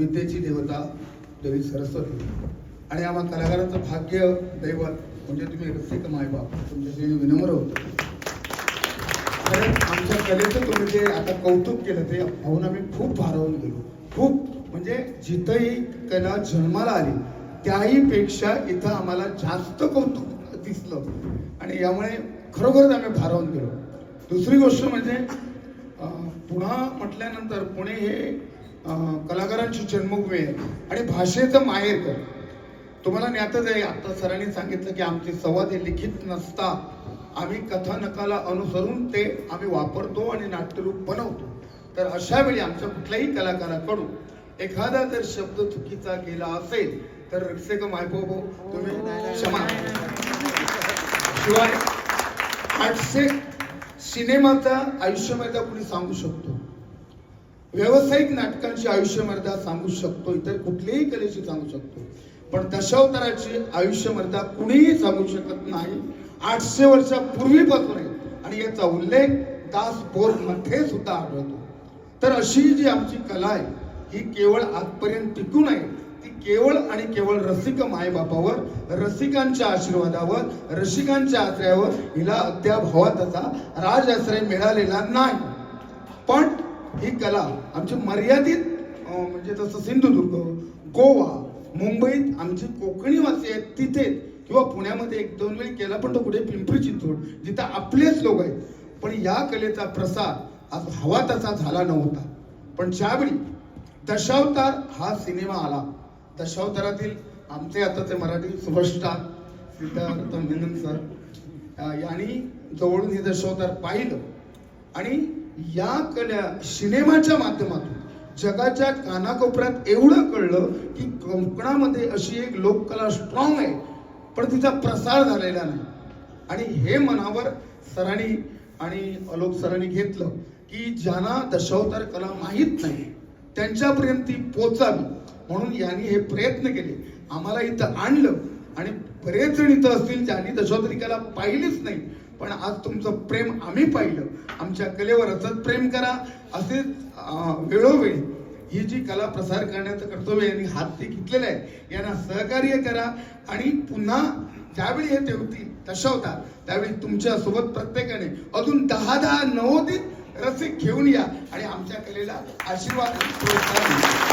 विद्येची देवता देवी सरस्वती. आणि आम्हा कलाकारांचं भाग्य दैवत म्हणजे तुम्ही रसिक मायबाप तुमच्याशी विनम्र होतो. कारण आमच्या कलेचं तुम्ही जे आता कौतुक केलं ते पाहून आम्ही खूप भारावून गेलो. खूप. म्हणजे जिथंही कला जन्माला आली त्याही पेक्षा इथं आम्हाला जास्त कौतुक दिसलं. आणि यामुळे खरोखरच आम्ही भारावून गेलो. दुसरी गोष्ट म्हणजे अं, पुन्हा म्हटल्यानंतर पुणे हे कलाकारांची जन्मभूमी आहे. आणि भाषेचं माहेरघर तुम्हाला ज्ञातच आहे आता सरांनी सांगितलं की आमचे संवाद हे लिखित नसता. आम्ही कथानकाला अनुसरून ते आम्ही वापरतो आणि नाट्यरूप बनवतो. तर अशा वेळी आमच्या कुठल्याही कलाकाराकडून एखादा जर शब्द चुकीचा गेला असेल तर रक्षक मायबाबो तुम्ही क्षमा शिवाय आठशे सिनेमाचा आयुष्यमर्यादा कुणी सांगू शकतो. व्यावसायिक नाटकांची आयुष्यमर्यादा सांगू शकतो इतर कुठल्याही कलेची सांगू शकतो. पण दशावताराची आयुष्यमर्यादा कुणीही सांगू शकत नाही. आठशे वर्षापूर्वीपासून आहे. आणि याचा उल्लेख दास बोरमध्ये सुद्धा आढळतो. तर अशी जी आमची कला आहे ही केवळ आजपर्यंत टिकून आहे ती केवळ आणि केवळ रसिक मायबापावर रसिकांच्या आशीर्वादावर रसिकांच्या आश्रयावर हिला अद्याप हवा तसा राजआश्रय मिळालेला नाही. पण ही कला आमची मर्यादित म्हणजे तसं सिंधुदुर्ग गोवा मुंबईत आमची कोकणीवासी आहेत तिथे किंवा पुण्यामध्ये एक दोन वेळी केला पण तो कुठे पिंपरी चिंचवड जिथं आपलेच लोक आहेत. पण या कलेचा प्रसार आज हवा तसा झाला नव्हता. पण ज्यावेळी दशावतार हा सिनेमा आला दशावतारातील आमचे आता ते मराठी सुपरस्टार सिद्धार्थ मेनन सर यांनी जवळून हे दशावतार पाहिलं. आणि या कल्या सिनेमाच्या माध्यमातून जगाच्या कानाकोपऱ्यात एवढं कळलं की कोकणामध्ये अशी एक लोककला स्ट्रॉंग आहे पण तिचा प्रसार झालेला नाही. आणि हे मनावर सरांनी आणि अलोक सरांनी घेतलं की ज्यांना दशावतार कला माहीत नाही त्यांच्यापर्यंत ती पोचावी म्हणून यांनी हे प्रयत्न केले. आम्हाला इथं आणलं आणि बरेच जण इथं असतील ज्यांनी दशावतारी कला पाहिलीच नाही. पण आज तुमचं प्रेम आम्ही पाहिलं. आमच्या कलेवर असत प्रेम करा असेच वेळोवेळी ही जी कला प्रसार करण्याचं कर्तव्य यांनी हात ते घेतलेलं आहे यांना सहकार्य करा आणि पुन्हा ज्यावेळी हे ठेवतील दशावतार त्यावेळी तुमच्यासोबत प्रत्येकाने अजून दहा दहा नवोदित रसिक घेऊन या आणि आमच्या कलेला आशीर्वाद प्रोत्साहन